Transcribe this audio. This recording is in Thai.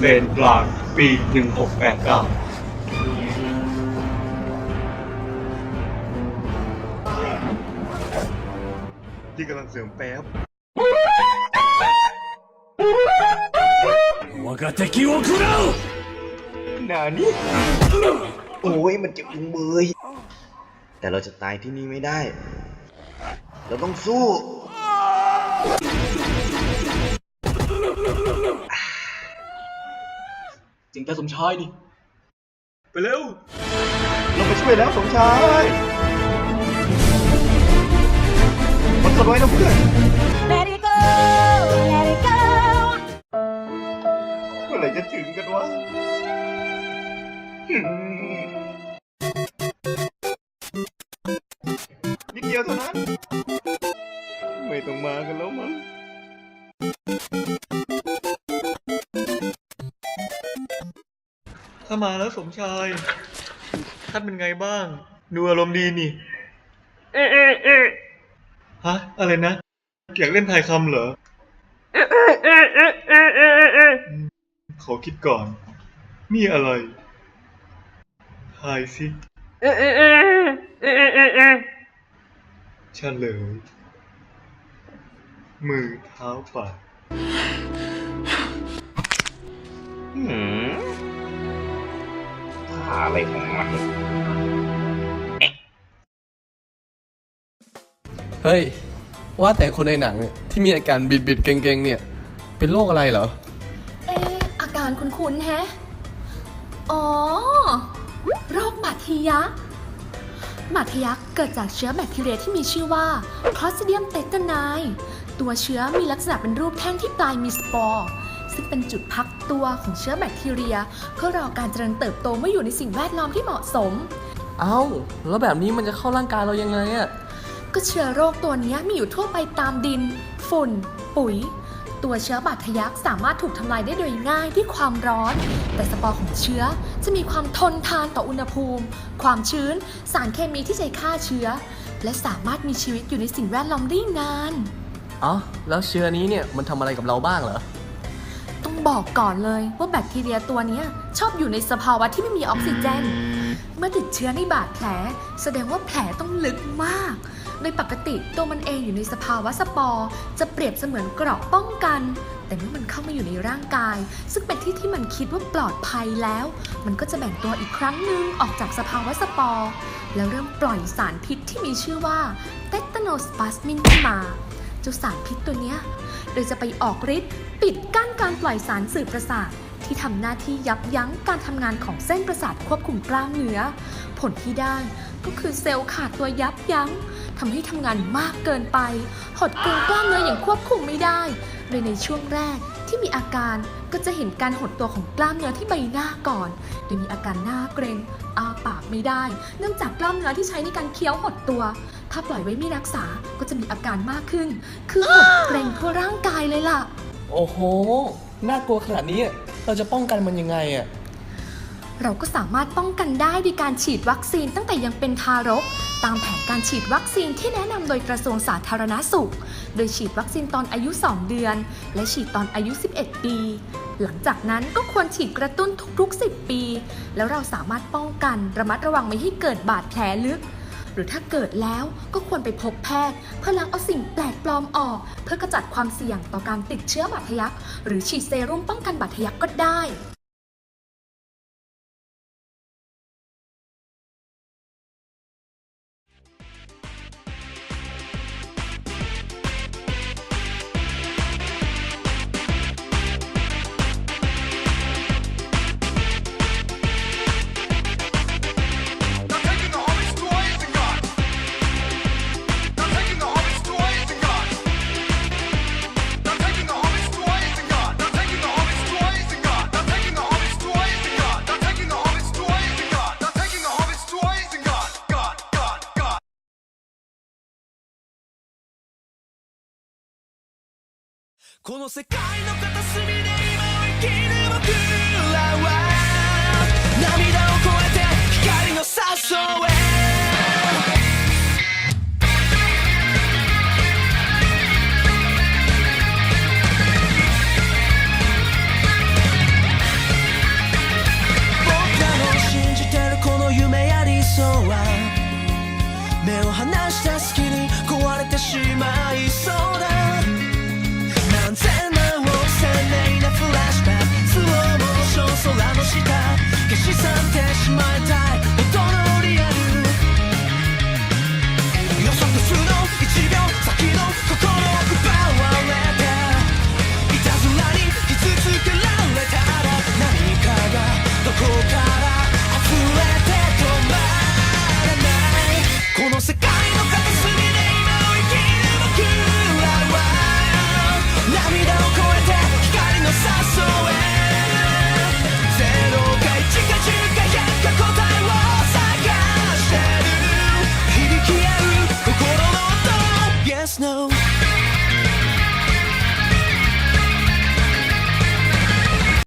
เบนกลางปีหนึ่งหกแปดเก้า ที่กำลังเสริมแป๊บ 我が敵を食らう หนานี่โอ้ยมันเจ็บจุงเบย แต่เราจะตายที่นี่ไม่ได้ เราต้องสู้ จริงแต่สมชายนี่ ไปเร็ว เราไปช่วยแล้วสมชายมันสดไว้นะเพื่อน Let it go, let it go. เมื่อไหร่จะถึงกันวะหืมนิดเดียวเท่านั้น ไม่ต้องมากันแล้วมั้ง ถ้ามาแล้วสมชาย ท่านเป็นไงบ้าง ดูอารมณ์ดีนี่ เอ๊ะเอ๊ะเอ๊ะฮะ อะไรนะ อยากเล่นทายคำเหรอ เอ๊ะเอ๊ะเอ๊ะเอ๊ะเอ๊ะเอ๊ะเอ๊ะอืมขอคิดก่อนมีอะไรทายสิ เอ๊ะเอ๊ะเอ๊ะเอ๊ะเอ๊ะเอ๊ะเฉลยมือเท้าปาก อะไรของมันเฮ้ย ว่าแต่คนในหนังเนี่ยที่มีอาการบิดบิดๆเก่งๆเนี่ย เป็นโรคอะไรเหรอ เอ๊ะอาการคุ้นๆแฮะ อ๋อ โรคบาดทะยักบาดทะยักเกิดจากเชื้อแบคทีเรียที่มีชื่อว่า Clostridium tetani ตัวเชื้อมีลักษณะเป็นรูปแท่งที่ปลายมีสปอร์ ซึ่งเป็นจุดพักตัวของเชื้อแบคทีเรีย เพื่อรอการเจริญเติบโตเมื่ออยู่ในสิ่งแวดล้อมที่เหมาะสม เอ้า แล้วแบบนี้มันจะเข้าร่างกายเรายังไงอะก็เชื้อโรคตัวเนี้ยมีอยู่ทั่วไปตามดิน ฝุ่น ปุ๋ย ตัวเชื้อบาดทะยักสามารถถูกทำลายได้โดยง่ายที่ความร้อน แต่สปอร์ของเชื้อจะมีความทนทานต่ออุณหภูมิ ความชื้น สารเคมีที่ใช้ฆ่าเชื้อ และสามารถมีชีวิตอยู่ในสิ่งแวดล้อมได้นานอ๋อแล้วเชื้อนี้เนี่ยมันทำอะไรกับเราบ้างเหรอต้อง บอกก่อนเลยว่าแบคทีเรียตัวนี้ชอบอยู่ในสภาวะที่ไม่มีออกซิเจน เมื่อติดเชื้อในบาดแผล แสดงว่าแผลต้องลึกมาก โดยปกติตัวมันเองอยู่ในสภาวะสปอร์ จะเปรียบเสมือนเกราะป้องกัน แต่เมื่อมันเข้ามาอยู่ในร่างกาย ซึ่งเป็นที่ที่มันคิดว่าปลอดภัยแล้ว มันก็จะแบ่งตัวอีกครั้งหนึ่งออกจากสภาวะสปอร์แล้วเริ่มปล่อยสารพิษที่มีชื่อว่าเตตโนสปาสมินขึ้นมาเจ้าสารพิษตัวเนี้ยโดยจะไปออกฤทธิ์ ปิดกั้นการปล่อยสารสื่อประสาทที่ทำหน้าที่ยับยั้งการทำงานของเส้นประสาทควบคุมกล้ามเนื้อ ผลที่ได้ก็คือเซลล์ขาดตัวยับยั้งทำให้ทำงานมากเกินไป หดเกร็งกล้ามเนื้ออย่างควบคุมไม่ได้โดยในช่วงแรกที่มีอาการก็จะเห็นการหดตัวของกล้ามเนื้อที่ใบหน้าก่อน โดยมีอาการหน้าเกร็งอ้าปากไม่ได้ เนื่องจากกล้ามเนื้อที่ใช้ในการเคี้ยวหดตัว ถ้าปล่อยไว้ไม่รักษาก็จะมีอาการมากขึ้น คือหดเกร็งทั่วร่างกายเลยล่ะ โอ้โห น่ากลัวขนาดนี้ เราจะป้องกันมันยังไงอะเราก็สามารถป้องกันได้ด้วยการฉีดวัคซีนตั้งแต่ยังเป็นทารก ตามแผนการฉีดวัคซีนที่แนะนำโดยกระทรวงสาธารณสุข โดยฉีดวัคซีนตอนอายุ 2 เดือน และฉีดตอนอายุ 11 ปี หลังจากนั้นก็ควรฉีดกระตุ้นทุกๆ 10 ปี แล้วเราสามารถป้องกันระมัดระวังไม่ให้เกิดบาดแผลลึก หรือถ้าเกิดแล้วก็ควรไปพบแพทย์ เพื่อล้างเอาสิ่งแปลกปลอมออก เพื่อกระจัดความเสี่ยงต่อการติดเชื้อบาดทะยัก หรือฉีดเซรุ่มป้องกันบาดทะยักก็ได้ この世界の片隅で今を生きる僕らは涙を超えて光の誘え僕らの信じてるこの夢や理想は目を離した隙に壊れてしまいそうだ。